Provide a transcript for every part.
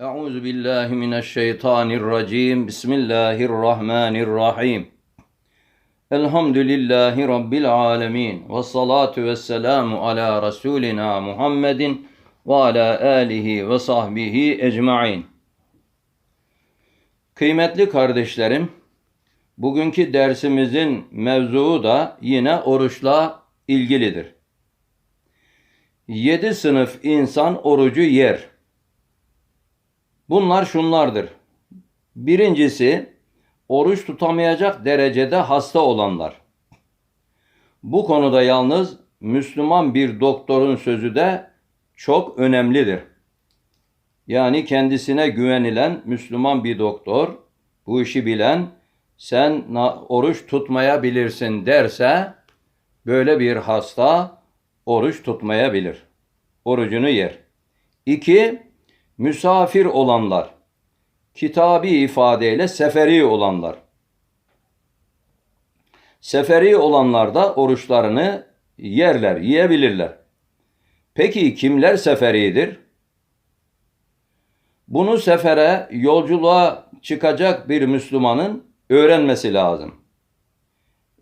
Euzu billahi mineşşeytanirracim. Bismillahirrahmanirrahim. Elhamdülillahi rabbil alamin. Ve salatu vesselamu ala rasulina Muhammedin ve ala alihi ve sahbihi ecmaîn. Kıymetli kardeşlerim, bugünkü dersimizin mevzuu da yine oruçla ilgilidir. Yedi sınıf insan orucu yer. Bunlar şunlardır. Birincisi, oruç tutamayacak derecede hasta olanlar. Bu konuda yalnız Müslüman bir doktorun sözü de çok önemlidir. Yani kendisine güvenilen Müslüman bir doktor, bu işi bilen, sen oruç tutmayabilirsin derse, böyle bir hasta oruç tutmayabilir. Orucunu yer. İki, misafir olanlar. Kitabi ifadeyle seferi olanlar. Seferi olanlar da oruçlarını yerler, yiyebilirler. Peki kimler seferidir? Bunu sefere, yolculuğa çıkacak bir Müslümanın öğrenmesi lazım.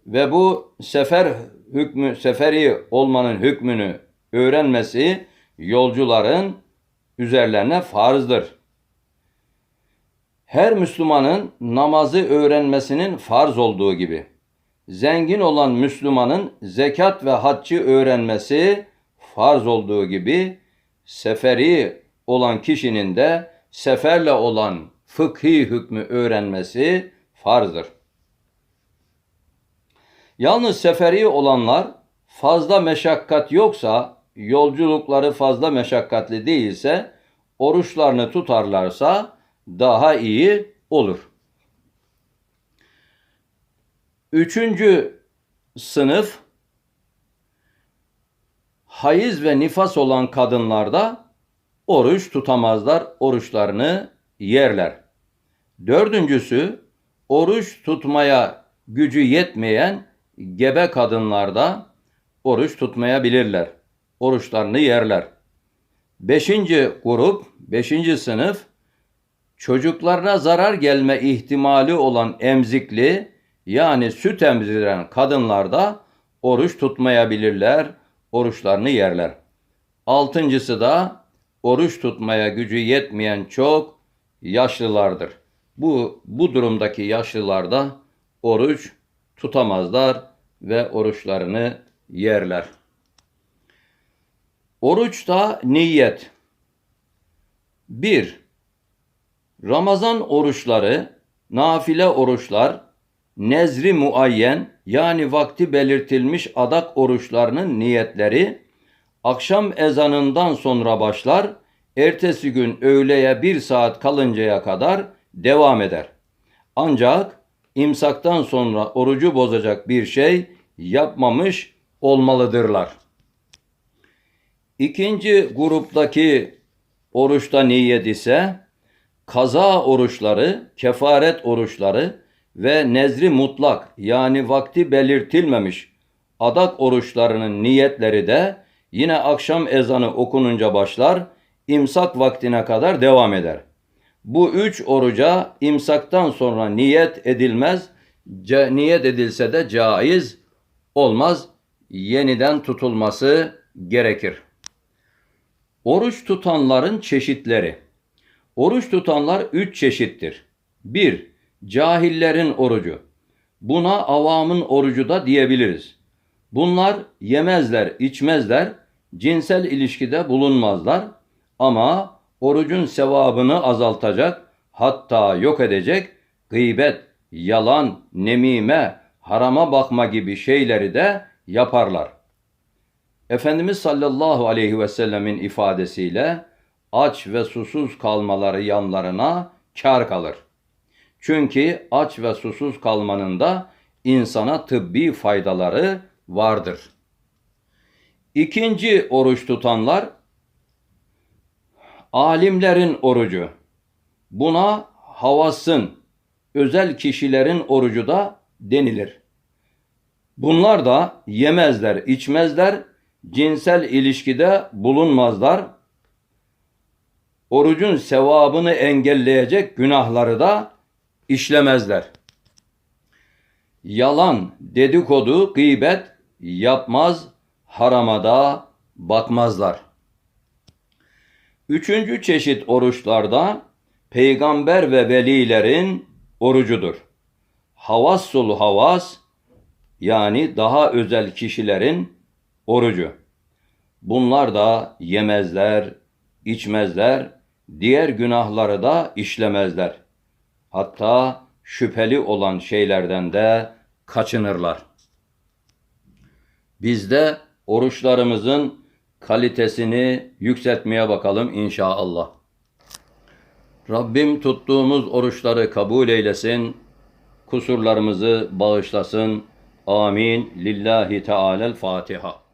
Ve bu sefer hükmü, seferi olmanın hükmünü öğrenmesi yolcuların üzerlerine farzdır. Her Müslümanın namazı öğrenmesinin farz olduğu gibi, zengin olan Müslümanın zekat ve haccı öğrenmesi farz olduğu gibi, seferi olan kişinin de seferle olan fıkhi hükmü öğrenmesi farzdır. Yalnız seferi olanlar fazla meşakkat yoksa, yolculukları fazla meşakkatli değilse, oruçlarını tutarlarsa daha iyi olur. Üçüncü sınıf hayız ve nifas olan kadınlarda oruç tutamazlar, oruçlarını yerler. Dördüncüsü oruç tutmaya gücü yetmeyen gebe kadınlarda oruç tutmayabilirler. Oruçlarını yerler. Beşinci grup, beşinci sınıf çocuklarına zarar gelme ihtimali olan emzikli yani süt emziren kadınlarda oruç tutmayabilirler, oruçlarını yerler. Altıncısı da oruç tutmaya gücü yetmeyen çok yaşlılardır. Bu, bu durumdaki yaşlılar da oruç tutamazlar ve oruçlarını yerler. Oruçta niyet. 1. Ramazan oruçları, nafile oruçlar, nezri muayyen yani vakti belirtilmiş adak oruçlarının niyetleri akşam ezanından sonra başlar, ertesi gün öğleye bir saat kalıncaya kadar devam eder. Ancak imsaktan sonra orucu bozacak bir şey yapmamış olmalıdırlar. İkinci gruptaki oruçta niyet ise kaza oruçları, kefaret oruçları ve nezri mutlak yani vakti belirtilmemiş adak oruçlarının niyetleri de yine akşam ezanı okununca başlar, imsak vaktine kadar devam eder. Bu üç oruca imsaktan sonra niyet edilmez, niyet edilse de caiz olmaz, yeniden tutulması gerekir. Oruç tutanların çeşitleri. Oruç tutanlar üç çeşittir. 1. Cahillerin orucu. Buna avamın orucu da diyebiliriz. Bunlar yemezler, içmezler, cinsel ilişkide bulunmazlar ama orucun sevabını azaltacak, hatta yok edecek gıybet, yalan, nemime, harama bakma gibi şeyleri de yaparlar. Efendimiz sallallahu aleyhi ve sellemin ifadesiyle aç ve susuz kalmaları yanlarına kar kalır. Çünkü aç ve susuz kalmanın da insana tıbbi faydaları vardır. İkinci oruç tutanlar alimlerin orucu. Buna havasın, özel kişilerin orucu da denilir. Bunlar da yemezler, içmezler, cinsel ilişkide bulunmazlar. orucun sevabını engelleyecek günahları da işlemezler. Yalan, dedikodu, gıybet yapmaz, harama da bakmazlar. Üçüncü çeşit oruçlarda peygamber ve velilerin orucudur. Havassul havas yani daha özel kişilerin orucu. Bunlar da yemezler, içmezler, diğer günahları da işlemezler. Hatta şüpheli olan şeylerden de kaçınırlar. Biz de oruçlarımızın kalitesini yükseltmeye bakalım inşallah. Rabbim tuttuğumuz oruçları kabul eylesin, kusurlarımızı bağışlasın. Amin. Lillahi Teala'l Fatiha.